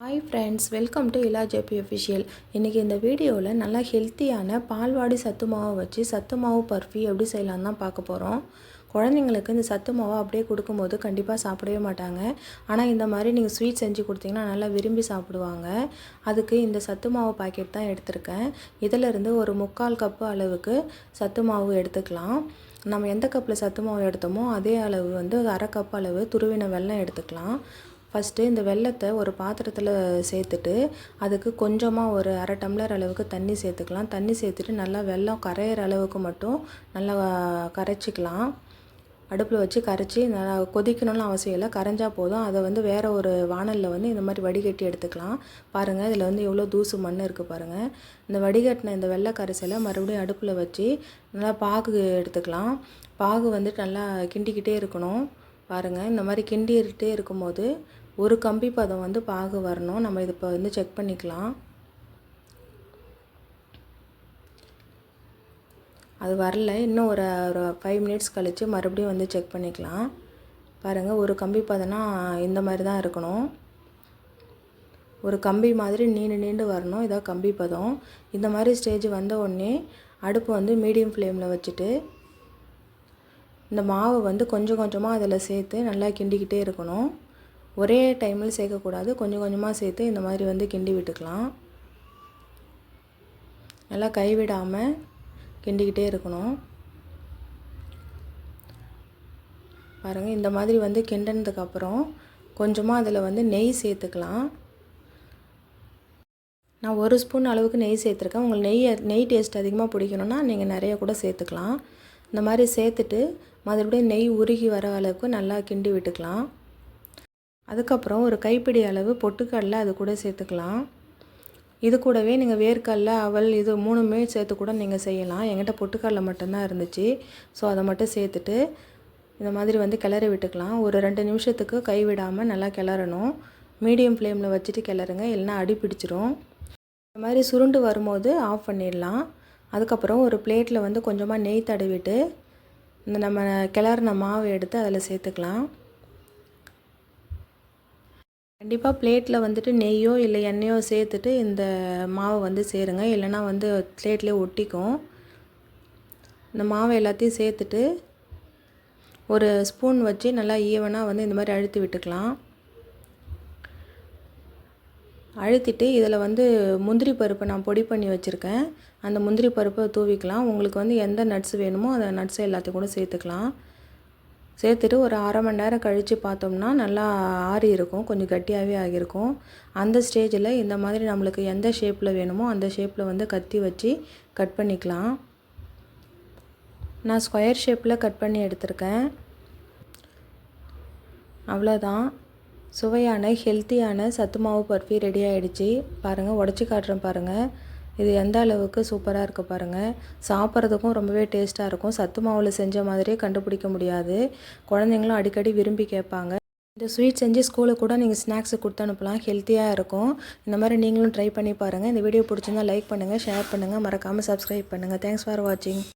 Hi friends welcome to Ila J P official இன்றைக்கி இந்த வீடியோவில் நல்லா ஹெல்த்தியான பால்வாடி சத்து மாவை வச்சு சத்து மாவு பர்ஃபி எப்படி செய்யலான்னு தான் பார்க்க போகிறோம் குழந்தைங்களுக்கு இந்த சத்து மாவை அப்படியே கொடுக்கும்போது கண்டிப்பாக சாப்பிடவே மாட்டாங்க. ஆனால் இந்த மாதிரி நீங்கள் ஸ்வீட் செஞ்சு கொடுத்தீங்கன்னா நல்லா விரும்பி சாப்பிடுவாங்க. அதுக்கு இந்த சத்து மாவு பாக்கெட் தான் எடுத்திருக்கேன். இதிலிருந்து ஒரு முக்கால் கப்பு அளவுக்கு சத்து மாவு எடுத்துக்கலாம். நம்ம எந்த கப்பில் சத்து மாவு எடுத்தோமோ அதே அளவு வந்து அரை கப் அளவு துருவின வெல்லம் எடுத்துக்கலாம். ஃபஸ்ட்டு இந்த வெல்லத்தை ஒரு பாத்திரத்தில் சேர்த்துட்டு அதுக்கு கொஞ்சமாக ஒரு அரை டம்ளர் அளவுக்கு தண்ணி சேர்த்துக்கலாம். தண்ணி சேர்த்துட்டு நல்லா வெல்லம் கரையிற அளவுக்கு மட்டும் நல்லா கரைச்சிக்கலாம். அடுப்பில் வச்சு கரைச்சி நல்லா கொதிக்கணும்னு அவசியம் இல்லை. கரைஞ்சால் போதும். அதை வந்து வேறு ஒரு வானலில் வந்து இந்த மாதிரி வடிகட்டி எடுத்துக்கலாம். பாருங்கள் இதில் வந்து எவ்வளோ தூசு மண் இருக்குது பாருங்கள் இந்த வடிகட்டின இந்த வெள்ளை கரைசலை மறுபடியும் அடுப்பில் வச்சு நல்லா பாகு எடுத்துக்கலாம். பாகு வந்துட்டு நல்லா கிண்டிக்கிட்டே இருக்கணும். பாருங்கள் இந்த மாதிரி கிண்டிட்டே இருக்கும்போது ஒரு கம்பி பதம் வந்து பாகு வரணும். நம்ம இது இப்போ வந்து செக் பண்ணிக்கலாம். அது வரல. இன்னும் ஒரு ஒரு ஃபைவ் மினிட்ஸ் கழித்து மறுபடியும் வந்து செக் பண்ணிக்கலாம். பாருங்கள் ஒரு கம்பி பதம்னா இந்த மாதிரி தான் இருக்கணும். ஒரு கம்பி மாதிரி நீண்டு நீண்டு வரணும். இதாக கம்பி பதம். இந்த மாதிரி ஸ்டேஜ் வந்த உடனே அடுப்பு வந்து மீடியம் ஃப்ளேமில் வச்சுட்டு இந்த மாவை வந்து கொஞ்சம் கொஞ்சமாக அதில் சேர்த்து நல்லா கிண்டிக்கிட்டே இருக்கணும். ஒரே டைமில் சேர்க்கக்கூடாது. கொஞ்சம் கொஞ்சமாக சேர்த்து இந்த மாதிரி வந்து கிண்டி விட்டுக்கலாம். நல்லா கைவிடாமல் கிண்டிக்கிட்டே இருக்கணும். பாருங்கள் இந்த மாதிரி வந்து கிண்டினதுக்கப்புறம் கொஞ்சமாக அதில் வந்து நெய் சேர்த்துக்கலாம். நான் ஒரு ஸ்பூன் அளவுக்கு நெய் சேர்த்துருக்கேன். உங்களுக்கு நெய் நெய் டேஸ்ட் அதிகமாக பிடிக்கணுன்னா நீங்கள் நிறைய கூட சேர்த்துக்கலாம். இந்த மாதிரி சேர்த்துட்டு மறுபடியும் நெய் உருகி வர அளவுக்கு நல்லா கிண்டி விட்டுக்கலாம். அதுக்கப்புறம் ஒரு கைப்பிடி அளவு பொட்டுக்கடலை அது கூட சேர்த்துக்கலாம். இது கூடவே நீங்கள் வேர்க்கடல அவல் இது மூணுமே சேர்த்து கூட நீங்கள் செய்யலாம். என்கிட்ட பொட்டுக்கடலை மட்டும்தான் இருந்துச்சு. ஸோ அதை மட்டும் சேர்த்துட்டு இந்த மாதிரி வந்து கிளறி விட்டுக்கலாம். ஒரு ரெண்டு நிமிஷத்துக்கு கை விடாமல் நல்லா கிளறணும். மீடியம் ஃப்ளேமில் வச்சுட்டு கிளறுங்க. இல்லைனா அடி பிடிச்சிரும். இந்த மாதிரி சுருண்டு வரும்போது ஆஃப் பண்ணிடலாம். அதுக்கப்புறம் ஒரு பிளேட்டில் வந்து கொஞ்சமாக நெய் தடவிட்டு இந்த நம்ம கிளறின மாவை எடுத்து அதில் சேர்த்துக்கலாம். கண்டிப்பாக பிளேட்டில் வந்துட்டு நெய்யோ இல்லை எண்ணெயோ சேர்த்துட்டு இந்த மாவை வந்து சேருங்க. இல்லைனா வந்து பிளேட்லேயே ஒட்டிக்கும். இந்த மாவை எல்லாத்தையும் சேர்த்துட்டு ஒரு ஸ்பூன் வச்சு நல்லா ஈவனாக வந்து இந்த மாதிரி அழுத்தி விட்டுக்கலாம். அழுத்திட்டு இதில் வந்து முந்திரி பருப்பை நான் பொடி பண்ணி வச்சுருக்கேன். அந்த முந்திரி பருப்பை தூவிக்கலாம். உங்களுக்கு வந்து எந்த நட்ஸ் வேணுமோ அந்த நட்ஸை எல்லாத்தையும் கூட சேர்த்துக்கலாம். சேர்த்துட்டு ஒரு அரை மணி நேரம் கழித்து பார்த்தோம்னா நல்லா ஆறி இருக்கும். கொஞ்சம் கட்டியாகவே ஆகியிருக்கும். அந்த ஸ்டேஜில் இந்த மாதிரி நம்மளுக்கு எந்த ஷேப்பில் வேணுமோ அந்த ஷேப்பில் வந்து கத்தி வச்சு கட் பண்ணிக்கலாம். நான் ஸ்கொயர் ஷேப்பில் கட் பண்ணி எடுத்திருக்கேன். அவ்வளோதான் சுவையான ஹெல்த்தியான சத்து மாவு பர்ஃபி ரெடி ஆகிடுச்சு பாருங்கள் உடச்சி காட்டுறேன் பாருங்கள் இது எந்த அளவுக்கு சூப்பராக இருக்குது பாருங்கள் சாப்பிட்றதுக்கும் ரொம்பவே டேஸ்ட்டாக இருக்கும். சத்து மாவில் செஞ்ச மாதிரியே கண்டுபிடிக்க முடியாது. குழந்தைங்களும் அடிக்கடி விரும்பி கேட்பாங்க. இந்த ஸ்வீட் செஞ்சு ஸ்கூலுக்கு கூட நீங்கள் ஸ்நாக்ஸு கொடுத்து அனுப்பலாம். ஹெல்த்தியாக இருக்கும். இந்த மாதிரி நீங்களும் ட்ரை பண்ணி பாருங்கள் இந்த வீடியோ பிடிச்சிருந்தா லைக் பண்ணுங்கள் ஷேர் பண்ணுங்கள் மறக்காமல் சப்ஸ்கிரைப் பண்ணுங்கள் தேங்க்ஸ் ஃபார் வாட்சிங்